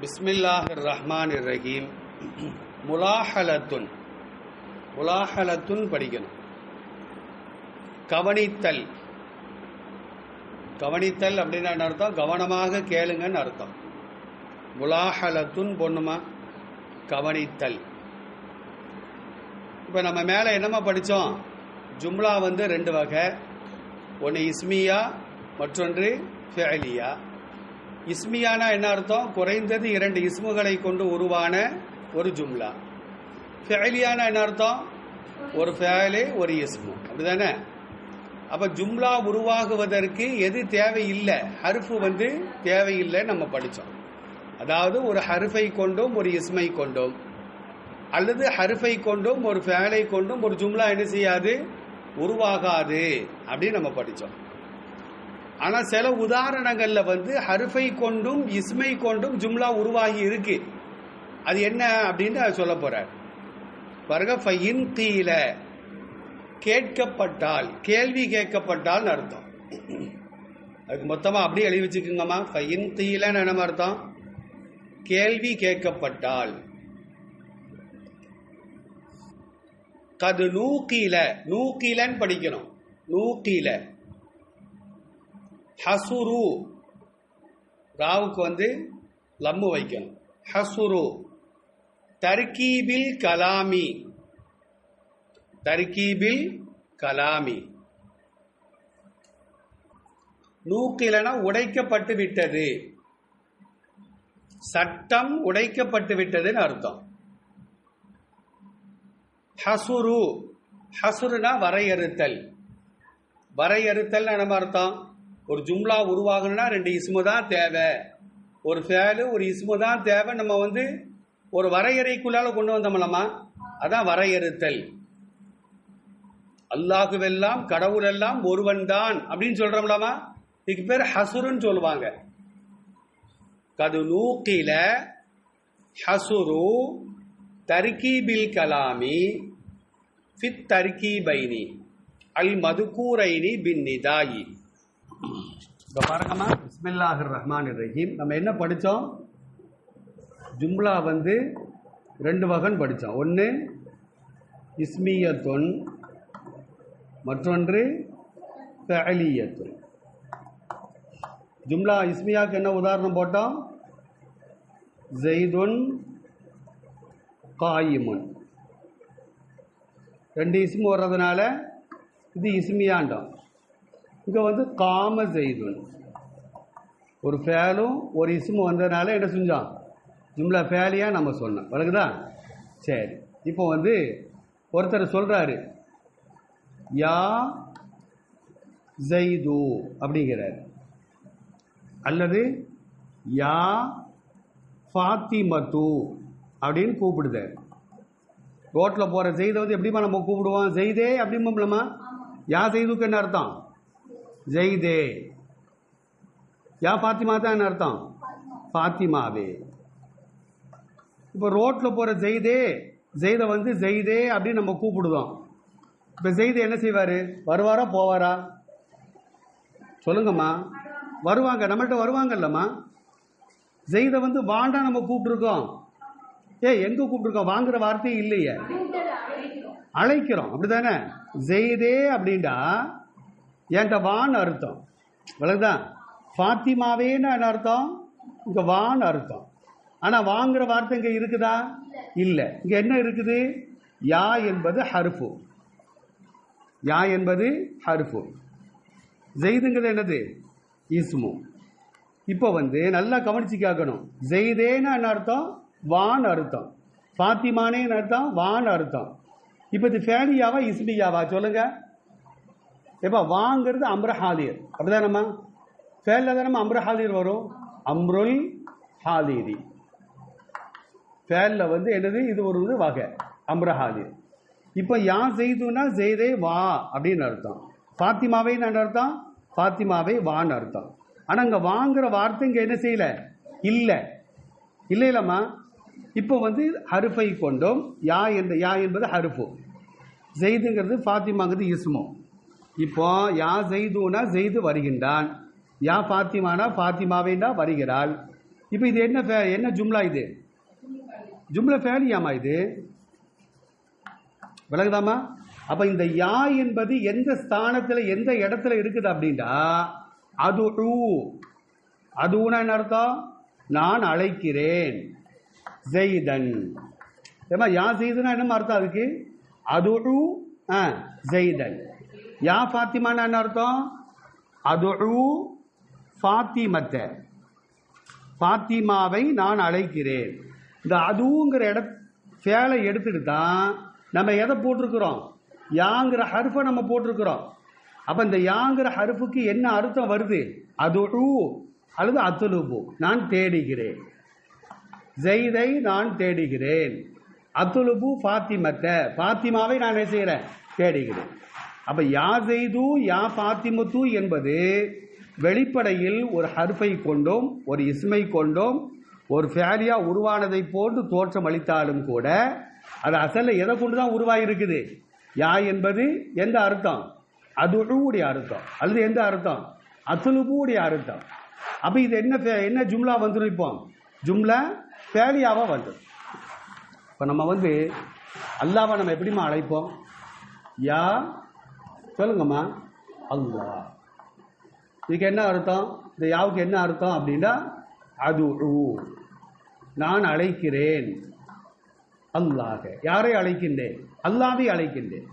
பிஸ்மில்லாஹ் ரஹ்மான் ரஹீம் முலாஹலத்துன். முலாஹலத்துன் படிக்கணும். கவனித்தல். கவனித்தல் அப்படின்னா என்ன அர்த்தம்? கவனமாக கேளுங்கன்னு அர்த்தம். முலாஹலத்துன் பொண்ணுமா கவனித்தல். இப்போ நம்ம மேலே என்னமா படித்தோம் ஜும்லா வந்து ரெண்டு வகை. ஒன்று இஸ்மியா மற்றொன்று ஃபேலியா இஸ்மியானா என்ன அர்த்தம்? குறைந்தது இரண்டு இஸ்முகளை கொண்டு உருவான ஒரு ஜும்லா. ஃபேலியானா என்ன அர்த்தம்? ஒரு ஃபேலே ஒரு இஸ்மு. அப்படிதானே? அப்போ ஜும்லா உருவாகுவதற்கு எது தேவையில்லை? ஹர்ஃபு வந்து தேவையில்லை நம்ம படித்தோம் அதாவது ஒரு ஹர்ஃபை கொண்டும் ஒரு இஸ்மை கொண்டும். அல்லது ஹர்ஃபை கொண்டும் ஒரு ஃபேலை கொண்டும் ஒரு ஜும்லா என்ன செய்யாது? உருவாகாது. அப்படின்னு நம்ம படித்தோம் ஆனால் சில உதாரணங்களில் வந்து ஹருஃபை கொண்டும் இஸ்மை கொண்டும் ஜும்லா உருவாகி இருக்கு. அது என்ன அப்படின்னு சொல்ல போகிறார் பாருங்க ஃபையின் தீல கேட்கப்பட்டால் கேள்வி கேட்கப்பட்டால் அர்த்தம்? அதுக்கு மொத்தமாக அப்படியே எழுதி வச்சுக்கோங்கம்மா. ஃபைன் தீலன்னு என்ன அர்த்தம்? கேள்வி கேட்கப்பட்டால். கது நூக்கீல நூக்கீலன்னு படிக்கணும். நூக்கீல. ஹசுரு. ராவுக்கு வந்து லம்மு வைக்கணும். ஹசுரு. தர்கீபில் கலாமி. தர்கீபில் கலாமி. நூக்கிலனா உடைக்கப்பட்டு விட்டது. சட்டம் உடைக்கப்பட்டு விட்டதுன்னு அர்த்தம். ஹசுரு. ஹசுருனா வரையறுத்தல். வரையறுத்தல் நம்ம அர்த்தம்? ஒரு ஜும்லா உருவாகணும்னா ரெண்டு இஸ்மு தான் தேவை. ஒரு ஃபேலு ஒரு இஸ்மு தான் தேவை. நம்ம வந்து ஒரு வரையறைக்குள்ளால கொண்டு வந்தோம்லமா அதான் வரையறுத்தல். அல்லாஹுவெல்லாம் கடவுள் எல்லாம் ஒருவன் தான் அப்படின்னு சொல்றோம்லாமா இதுக்கு பேர் ஹசுருன்னு சொல்லுவாங்க. கது நூக்கில ஹசுரு தர்கீபில் கலாமி ஃபித் தர்கீபைனி அல் மதுக்கூரைனி பின் நிதாயி. இப்போ பாருங்கம்மா பிஸ்மில்லாஹிர் ரஹ்மான் ரஹீம் நம்ம என்ன படித்தோம் ஜும்லா வந்து ரெண்டு வகன் படித்தோம் ஒன்று இஸ்மியத்துன் மற்றொன்று ஃபஅலியத்துன். ஜும்லா இஸ்மியாவுக்கு என்ன உதாரணம் போட்டோம்? ஜெய்துன் காயிமுன். ரெண்டு இஸ்மு வர்றதுனால இது இஸ்மியாண்டோம். இங்கே வந்து காம ஜெய்துன் ஒரு ஃபேலும் ஒரு இஸ்மு வந்ததுனால என்ன செஞ்சோம்? ஜும்லா ஃபேலியாக நம்ம சொன்னோம். வழங்குதா சரி. இப்போ வந்து ஒருத்தர் சொல்கிறாரு யா ஜெய்து அப்படிங்கிறார். அல்லது யா ஃபாத்திமத்து அப்படின்னு கூப்பிடுதார். ரோட்டில் போகிற செய்தை வந்து எப்படிமா நம்ம கூப்பிடுவோம்? ஜெய்தே அப்படிம்போம்லம்மா யா ஜெய்துக்கு என்ன அர்த்தம்? ஜெய்தே. யா ஃபாத்திமா தான் என்ன அர்த்தம்? ஃபாத்திமாவே. இப்போ ரோட்டில் போகிற ஜெய்தே ஜெய்தை வந்து ஜெய்தே அப்படின்னு நம்ம கூப்பிடுதோம். இப்போ ஜெய்து என்ன செய்வார்? வருவாரா போவாரா? சொல்லுங்கம்மா. வருவாங்க நம்மள்ட்ட வருவாங்கல்லம்மா. ஜெய்தை வந்து வாண்டா நம்ம கூப்பிட்டுருக்கோம். ஏ எங்கே கூப்பிட்டுருக்கோம்? வாங்குற வார்த்தையே இல்லையே. அழைக்கிறோம். அப்படிதானே ஜெய்தே அப்படின்டா. என்கிட்ட வான்னு அர்த்தம். விளக்குதான் ஃபாத்திமாவேன்னு என்ன அர்த்தம். இங்கே வான்னு அர்த்தம். ஆனால் வாங்குற வார்த்தை இங்கே இருக்குதா? இல்லை. இங்கே என்ன இருக்குது? யா என்பது ஹர்ஃபு. யா என்பது ஹர்ஃபு. ஜெய்துங்கிறது என்னது? இஸ்மு. இப்போ வந்து நல்லா கவனிச்சு கேட்கணும். ஜெய்தேன்னு என்ன அர்த்தம் வான் அர்த்தம். ஃபாத்திமானேன்னு அர்த்தம் வான் அர்த்தம். இப்போ இது ஃபேனியாவா இஸ்மியாவா? சொல்லுங்கள் எப்போ வாங்கிறது அம்ரஹாலியர் அப்படிதானம்மா ஃபேலில் தானம்மா அம்ரஹாலியர் வரும்? அம்ருல் ஹாலிரி. ஃபேலில் வந்து என்னது? இது ஒரு வந்து வகை. அம்ரஹாலியர் இப்போ யா செய்துனா செய்தே வா அப்படின்னு அர்த்தம். ஃபாத்திமாவே என்ன அர்த்தம் ஃபாத்திமாவே வான்னு அர்த்தம். ஆனால் இங்கே வாங்குற வார்த்தை இங்கே என்ன செய்யலை? இல்லை. இல்லை இல்லைம்மா. இப்போ வந்து ஹருஃபை கொண்டோம் யா என்ற யா என்பது ஹருஃபு. செய்துங்கிறது ஃபாத்திமாங்கிறது இஸ்மோ. இப்போ யா ஜெய்துனா ஜெய்து வருகின்றான். யா ஃபாத்திமானா ஃபாத்திமாவேண்டா வருகிறாள். இப்போ இது என்ன ஃபே- என்ன ஜும்லா இது? ஜும்லா ஃபேலியாமா இது? விளங்குதாமா? அப்போ இந்த யா என்பது எந்த ஸ்தானத்தில் எந்த இடத்துல இருக்குது அப்படின்னா அது அதுனா என்ன அர்த்தம்? நான் அழைக்கிறேன். ஜெய்தன். ஏமா யா செய்துனா என்ன அர்த்தம் அதுக்கு? அது ஜெய்தன். யா ஃபாத்திமான்னு என்ன அர்த்தம்? அது ஃபாத்திமத்தை. பாத்திமாவை நான் அழைக்கிறேன். இந்த அதுங்கிற இட ஃபேலை எடுத்துட்டு தான் நம்ம எதை போட்டிருக்கிறோம்? யாங்கிற ஹர்ஃபை நம்ம போட்டிருக்கிறோம். அப்போ இந்த யாங்கிற ஹர்ஃபுக்கு என்ன அர்த்தம் வருது? அது அல்லது அத்துலுபு. நான் தேடுகிறேன். ஜெய்தை நான் தேடுகிறேன். அத்துலுபு ஃபாத்திமத்தை. ஃபாத்திமாவை நான் என்ன செய்கிறேன் தேடுகிறேன். அப்போ யா செய்து யா பாத்திமுத்து என்பது வெளிப்படையில் ஒரு ஹர்ஃபை கொண்டோம் ஒரு இஸ்மை கொண்டோம் ஒரு ஃபேலியா உருவானதை போன்று தோற்றம் அளித்தாலும் கூட அது அசல்ல எதை கொண்டு தான் உருவாகிருக்குது யா என்பது எந்த அர்த்தம்? அதுடைய அர்த்தம். அல்லது எந்த அர்த்தம்? அத்துலுபுடைய அர்த்தம். அப்போ இது என்ன ஃபே- என்ன ஜும்லா வந்துடும் இப்போ ஜும்லா ஃபேலியாவாக வந்துடும் இப்போ நம்ம வந்து அல்லாவை நம்ம எப்படிம்மா அழைப்போம்? யா சொல்லுங்கம்மா. அல்லா இதுக்கு என்ன அர்த்தம்? இந்த யாவுக்கு என்ன அர்த்தம் அப்படின்னா அது நான் அழைக்கிறேன். அல்லாக யாரை அழைக்கின்றேன்? அல்லாவை அழைக்கின்றேன்.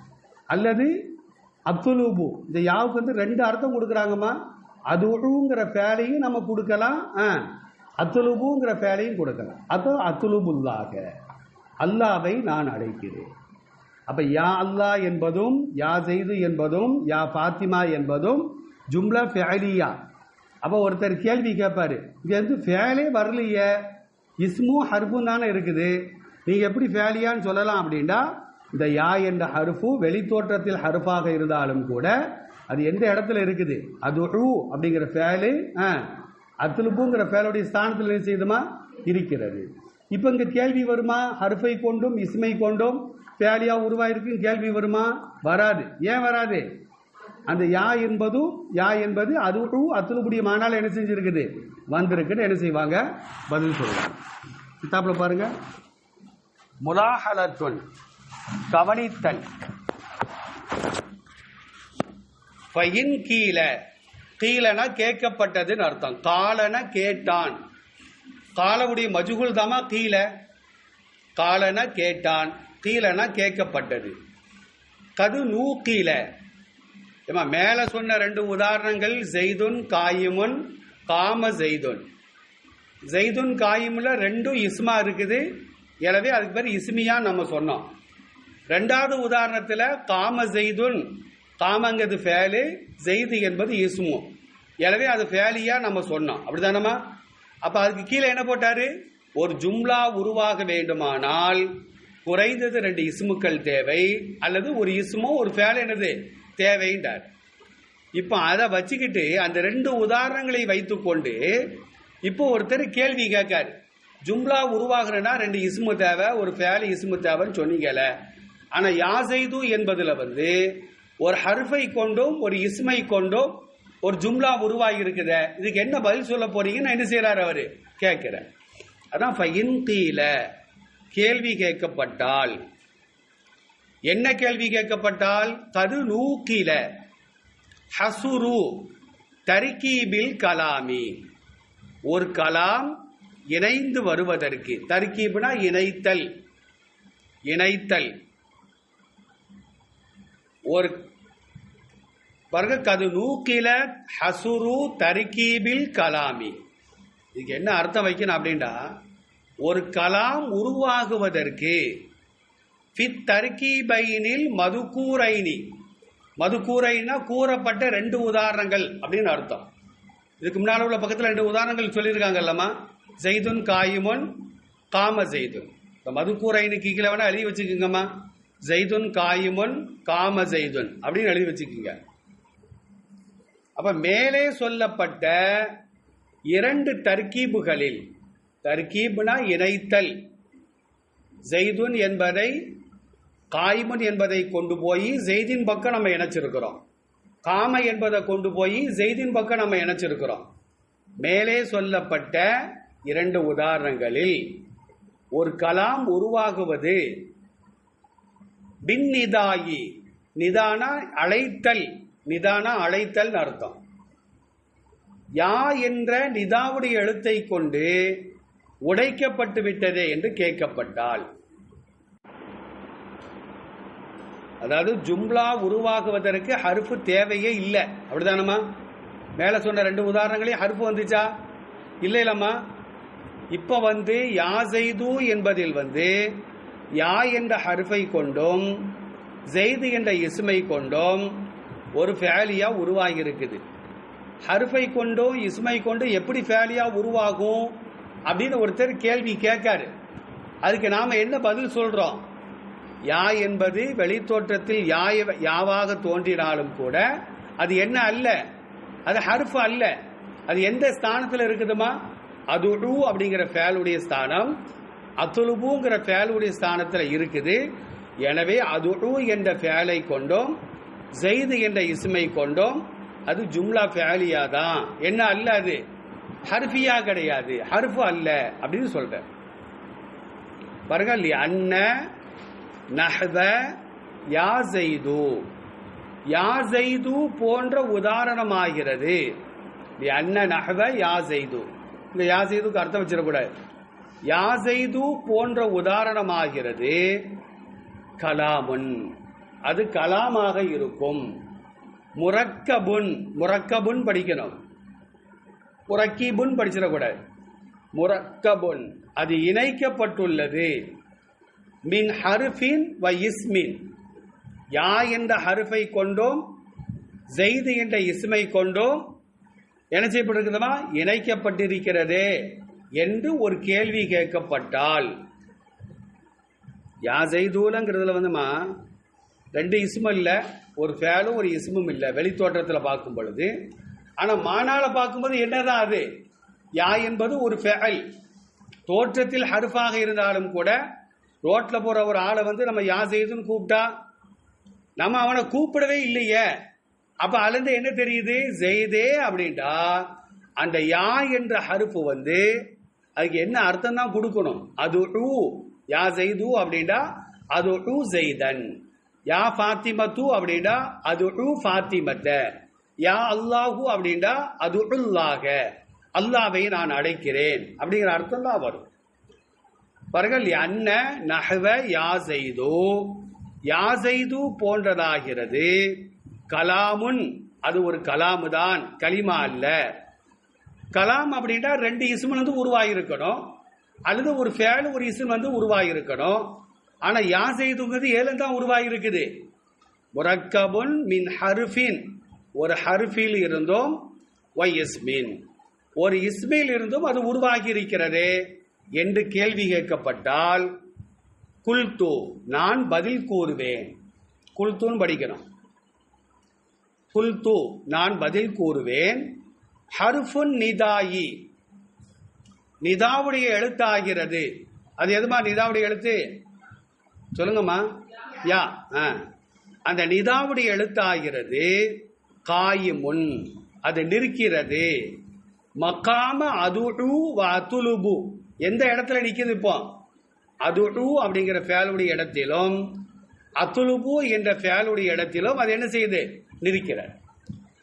அல்லது அத்துலூபு இந்த யாவுக்கு வந்து ரெண்டு அர்த்தம் கொடுக்குறாங்கம்மா. அதுங்கிற பேலையும் நம்ம கொடுக்கலாம். ஆ, அத்துலுபுங்கிற பேலையும் கொடுக்கலாம். அதோ அத்துலுபுல்லாக அல்லாவை நான் அழைக்கிறேன். அப்ப யா அல்லாஹ் என்பதும் யா செய்து என்பதும் யா ஃபாத்திமா என்பதும் ஜும்லா ஃபேலியா அப்போ ஒருத்தர் கேள்வி கேட்பாரு இங்கே வந்து ஃபேலே வரலையே. இஸ்மு ஹர்ஃபும் தானே இருக்குது. நீங்கள் எப்படி ஃபேலியான்னு சொல்லலாம்? அப்படின்னா இந்த யா என்ற ஹர்ஃபு வெளித்தோற்றத்தில் ஹர்ஃபாக இருந்தாலும் கூட அது எந்த இடத்துல இருக்குது? அது அப்படிங்கிற ஃபேலு அத்துலுப்புங்கிற ஃபேலுடைய ஸ்தானத்தில் என்ன செய்யுதுமா? இருக்கிறது. இப்போ இங்கே கேள்வி வருமா? ஹர்ஃபை கொண்டும் இஸ்மை கொண்டும் ஃபேலியா உருவாயிருக்குன்னு கேள்வி வருமா? வராது. ஏன் வராது? அந்த யா என்பதும் யா என்பது அதுவும் அத்துணுபடிய மானால் என்ன செஞ்சுருக்குது? வந்திருக்குன்னு என்ன செய்வாங்க? பதில் சொல்லுவாங்க கித்தாப்பில் பாருங்க. முலாஹலத்துன் கவனித்தல். ஃபயின் கீழே கீழனா கேட்கப்பட்டதுன்னு அர்த்தம். காலன கேட்டான். காலவுடைய மஜுகுல் தாமா கீழே? காலன கேட்டான். கீழனா கேட்கப்பட்டது. கது நூக்கீழ. ஏமா மேல சொன்ன ரெண்டு உதாரணங்கள் ஜெய்துன் காயிமுன் காம ஜெய்துன். ஜெய்துன் காயிமுல ரெண்டும் இஸ்மா இருக்குது. எனவே அதுக்கு பேர் இஸ்மியா நம்ம சொன்னோம். ரெண்டாவது உதாரணத்துல காம ஜெய்துன். காமங்கிறது ஃபேலு ஜெய்து என்பது இஸ்மு. எனவே அது ஃபேலியா நம்ம சொன்னோம். அப்படிதானம்மா அப்ப அதுக்கு கீழே என்ன போட்டாரு? ஒரு ஜும்லா உருவாக வேண்டுமானால் குறைந்தது ரெண்டு இசுமுக்கள் தேவை அல்லது ஒரு இசுமோ ஒரு ஃபேல் என்னது? தேவைன்றார். இப்போ அதை வச்சுக்கிட்டு அந்த ரெண்டு உதாரணங்களை வைத்துக்கொண்டு இப்போ ஒருத்தர் கேள்வி கேட்காரு. ஜும்லா உருவாகிறனா ரெண்டு இசுமு தேவை ஒரு ஃபேல் இசுமு தேவைன்னு சொன்னீங்கல்ல. ஆனால் யாசைது என்பதில் வந்து ஒரு ஹர்ஃபை கொண்டும் ஒரு இஸ்மை கொண்டும் ஒரு ஜும்லா உருவாகி இருக்குத இதுக்கு என்ன பதில் சொல்ல போறீங்கன்னு என்ன செய்கிறார் அவர்? கேட்குறேன் அதான் ஃபயின் கேள்வி கேட்கப்பட்டால். என்ன கேள்வி கேட்கப்பட்டால்? கது நூக்கில ஹசுரு தர்கீபில் கலாமி. ஒரு கலாம் இணைந்து வருவதற்கு. தர்கீப்னா இணைத்தல். இணைத்தல். ஒரு பாருங்க கது நூக்கில ஹசுரு தர்கீபில் கலாமி. இதுக்கு என்ன அர்த்தம் வைக்கணும் அப்படின்னா ஒரு கலாம் உருவாகுவதற்கு ஃபித் தர்கீபைனில் மதுக்கூரைனி மதுக்கூரைனா கூறப்பட்ட ரெண்டு உதாரணங்கள் அப்படின்னு அர்த்தம். இதுக்கு முன்னால் உள்ள பக்கத்தில் ரெண்டு உதாரணங்கள் சொல்லியிருக்காங்கல்லம்மா. ஜெய்துன் காயுமுன் காம ஜெய்துன். இப்போ மதுக்கூரைனு கீழே வேணா எழுதி வச்சுக்கோங்கம்மா. ஜெய்துன் காயுமுன் காம ஜெய்துன் அப்படின்னு எழுதி வச்சுக்கோங்க. அப்போ மேலே சொல்லப்பட்ட இரண்டு தர்கீபுகளில் தர்கீப்னா இணைத்தல் ஜெய்துன் என்பதை காய்மன் என்பதை கொண்டு போய் ஜெய்தின் பக்கம் நம்ம இணைச்சிருக்கிறோம். காம என்பதை கொண்டு போய் ஜெய்தின் பக்கம் நம்ம இணைச்சிருக்கிறோம். மேலே சொல்லப்பட்ட இரண்டு உதாரணங்களில் ஒரு கலாம் உருவாகுவது பின் நிதாயி நிதான அழைத்தல் நிதான அழைத்தல் அர்த்தம். யா என்ற நிதாவுடைய எழுத்தை கொண்டு உடைக்கப்பட்டு விட்டதே என்று கேட்கப்பட்டால் அதாவது ஜும்லா உருவாகுவதற்கு ஹருப்பு தேவையே இல்லை. அப்படிதானம்மா மேலே சொன்ன ரெண்டு உதாரணங்களையும் ஹருப்பு வந்துச்சா? இல்லை இல்லம்மா இப்போ வந்து யா செய்து என்பதில் வந்து யா என்ற ஹர்ஃபை கொண்டும் ஜெய்து என்ற இசுமை கொண்டும் ஒரு ஃபேலியா உருவாகி இருக்குது ஹர்ஃபை கொண்டும் இசுமை கொண்டும் எப்படி ஃபேலியா உருவாகும்? அப்படின்னு ஒருத்தர் கேள்வி கேட்காரு. அதுக்கு நாம என்ன பதில் சொல்றோம்? யா என்பது வெளித்தோற்றத்தில் யாய யாவாக தோன்றினாலும் கூட அது என்ன அல்ல? அது ஹர்ஃப் அல்ல. அது எந்த ஸ்தானத்தில் இருக்குதுமா? அதுடு அப்படிங்கிற ஃபேலுடைய ஸ்தானம் அத்துலுபுங்கிற ஃபேலுடைய ஸ்தானத்தில் இருக்குது. எனவே அதுடு என்ற ஃபேலை கொண்டோம் ஜெய்து என்ற இசுமை கொண்டோம் அது ஜும்லா ஃபேலியா தான் என்ன அல்ல அது? ஹர்ஃபியா கிடையாது. ஹர்ஃபு அல்ல அப்படின்னு சொல்ற பாருங்க இல்லையா? அன்ன நஹ்வ யா செய்து யா செய்து போன்ற உதாரணமாகிறது. தி அன்ன நஹ்வ யா செய்து இந்த யா செய்துக்கு அர்த்தம் வச்சிடக்கூடாது. யா செய்து போன்ற உதாரணமாகிறது கலாமுன். அது கலாமாக இருக்கும். முரக்கபுன் முரக்கபுன் படிக்கணும். முரக்கீபுன் படிச்சிடக்கூடாது. முரக்கபுன் அது இணைக்கப்பட்டுள்ளது. மின் ஹருஃபின் வ இஸ்மின். யா என்ற ஹருஃபை கொண்டோம் ஜெய்து என்ற இஸ்மை கொண்டோம். என்ன செய்யப்பட்டிருக்கிறதா இணைக்கப்பட்டிருக்கிறதே என்று ஒரு கேள்வி கேட்கப்பட்டால். யா ஜெய்தூலங்கிறதுல வந்துமா? ரெண்டு இஸ்மும் இல்லை ஒரு ஃபேலும் ஒரு இஸ்மும் இல்லை. வெளித்தோற்றத்தில் பார்க்கும் பொழுது ஆனால் மானால பார்க்கும்போது என்னதான் அது? யா என்பது ஒரு ஃபேல். தோற்றத்தில் ஹருஃபாக இருந்தாலும் கூட ரோட்ல போற ஒரு ஆளை வந்து நம்ம யா செய்துன்னு கூப்பிட்டா நம்ம அவனை கூப்பிடவே இல்லையே. அப்ப அலந்து என்ன தெரியுது? ஜெய்தே அப்படின்ட்டா அந்த யா என்ற ஹருப்பு வந்து அதுக்கு என்ன அர்த்தம் தான் கொடுக்கணும். அது டூ யா ஜெய்து அப்படின்டா அது டூ ஜெய்தன். யா ஃபாத்திமத்து அப்படின்டா அது டூ ஃபாத்திமத்தை. யா அல்லாஹு அப்படின்டா அது உள்ளாக அல்லாவை நான் அழைக்கிறேன். அப்படிங்கிற அர்த்தம் தான் வரும். பாருங்கள் அன்ன நகவ யா செய்து யா செய்து போன்றதாகிறது. கலாமுன் அது ஒரு கலாமு தான் கலிமா அல்ல. கலாம் அப்படின்னா ரெண்டு இசுமன் வந்து உருவாகியிருக்கணும் அல்லது ஒரு ஃபேல் ஒரு இஸ்ம் வந்து உருவாகியிருக்கணும் ஆனால் யா செய்துங்கிறது ஏழு தான் உருவாகியிருக்குது முரக்கபுன் மின் ஹருஃபின். ஒரு ஹர்ஃபில் இருந்தும் ஒய் இஸ்மின். ஒரு இஸ்மையில் இருந்தும் அது உருவாகி இருக்கிறது என்று கேள்வி கேட்கப்பட்டால் குல்து நான் பதில் கூறுவேன். குல்துன்னு படிக்கணும். குல்து நான் பதில் கூறுவேன். ஹர்ஃபுன் நிதாயி. நிதாவுடைய எழுத்தாகிறது. அது எதுமா நிதாவுடைய எழுத்து? சொல்லுங்கம்மா. யா. ஆ. அந்த நிதாவுடைய எழுத்தாகிறது காயுமுன். அது நிற்கிறது. மக்காம அதுடு அதுலுபு எந்த இடத்துல நிக்குது இப்போ? அதுடு அப்படிங்கிற ஃபேலுடைய இடத்திலும் அத்துலுபு என்ற ஃபேலுடைய இடத்திலும் அது என்ன செய்யுது? நிற்கிற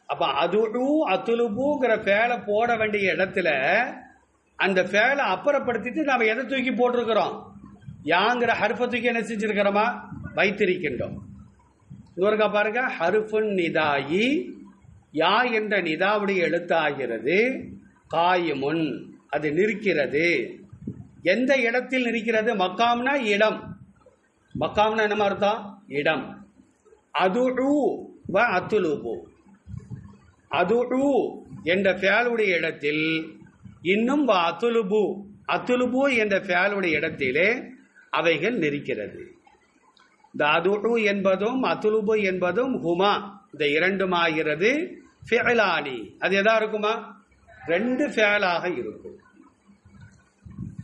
அப்ப அதுடு அத்துலுபுங்கிற ஃபேலை போட வேண்டிய இடத்துல அந்த ஃபேலை அப்புறப்படுத்திட்டு நாம் எதை தூக்கி போட்டிருக்கிறோம்? யாங்கிற ஹர்ஃபை தூக்கி என்ன செஞ்சிருக்கிறோமா? வைத்திருக்கின்றோம். இன்னொருக்கா பாருங்க ஹருஃபுன் நிதாயி யா என்ற நிதாவுடைய எழுத்தாகிறது? காயுமுன். அது நிற்கிறது. எந்த இடத்தில் நிற்கிறது? மக்காம்னா இடம். மக்காம்னா என்ன அர்த்தம்? இடம். அதுடு வ அத்துலுபு. அதுடு என்ற ஃபேலுடைய இடத்தில் இன்னும் வ அத்துலுபு. அத்துலுபு என்ற ஃபேலுடைய இடத்திலே அவைகள் நிற்கிறது. இந்த அதுடு என்பதும் அத்துலுபு என்பதும் ஹுமா. இந்த இரண்டும் ஆகிறது ஃபியலானி அது எதா இருக்குமா? ரெண்டு ஃபேலாக இருக்கும்.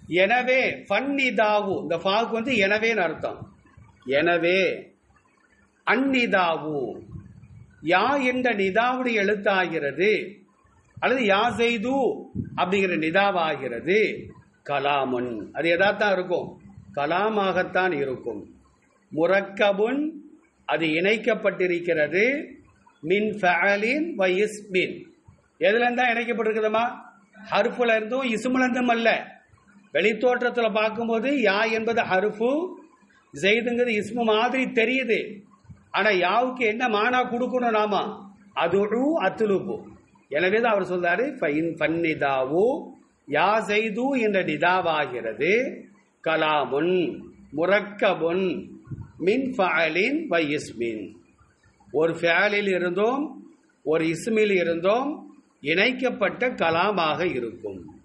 எனவே ஃபன்னிதாவு இந்த ஃபாவுக்கு வந்து எனவேன்னு அர்த்தம். எனவே அந்நிதாவு. யா என்ற நிதாவுடைய எழுத்தாகிறது அல்லது யா செய்து அப்படிங்கிற நிதாவாகிறது கலாமுன். அது எதாத்தான் இருக்கும்? கலாமாகத்தான் இருக்கும். முரக்கபுன் அது இணைக்கப்பட்டிருக்கிறது. மின் ஃபஅலின் வ இஸ்மின். எதுல இருந்தா இணைக்கப்பட்டிருக்குதுமா? ஹருஃபுல இருந்தும் இசுமுல இருந்தும் அல்ல வெளித்தோற்றத்தில் பார்க்கும்போது யா என்பது ஹருஃபு ஜெய்துங்கிறது இஸ்மு மாதிரி தெரியுது. ஆனால் யாவுக்கு என்ன மானா கொடுக்கணும் நாம? அதுழு அத்துலுபு. எனவே தான் அவர் சொல்றாரு ஃபைன் ஃபன்னிதாவு யா செய்து என்ற நிதாவாகிறது. கலாமுன் முரக்கபுன் மின் ஃபஅலின் வ இஸ்மின். ஒரு ஃபேலில் இருந்தும் ஒரு இஸ்மில் இருந்தும் இணைக்கப்பட்ட கலாமாக இருக்கும்.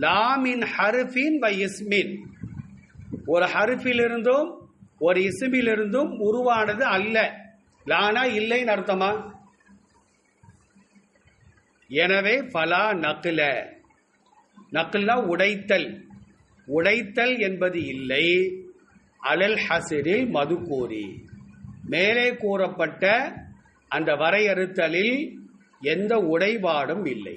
லாமின் ஹருஃபின் பை இஸ்மின். ஒரு ஹருஃபில் இருந்தும் ஒரு இசுமிலிருந்தும் இருந்தும் உருவானது அல்ல. லானா இல்லைன்னு அர்த்தமா? எனவே ஃபலா நக்ல. நக்லா உடைத்தல். உடைத்தல் என்பது இல்லை. அலல் ஹசிரில் மதுகூரி. மேலே கூறப்பட்ட அந்த வரையறுத்தலில் எந்த உடைபாடும் இல்லை.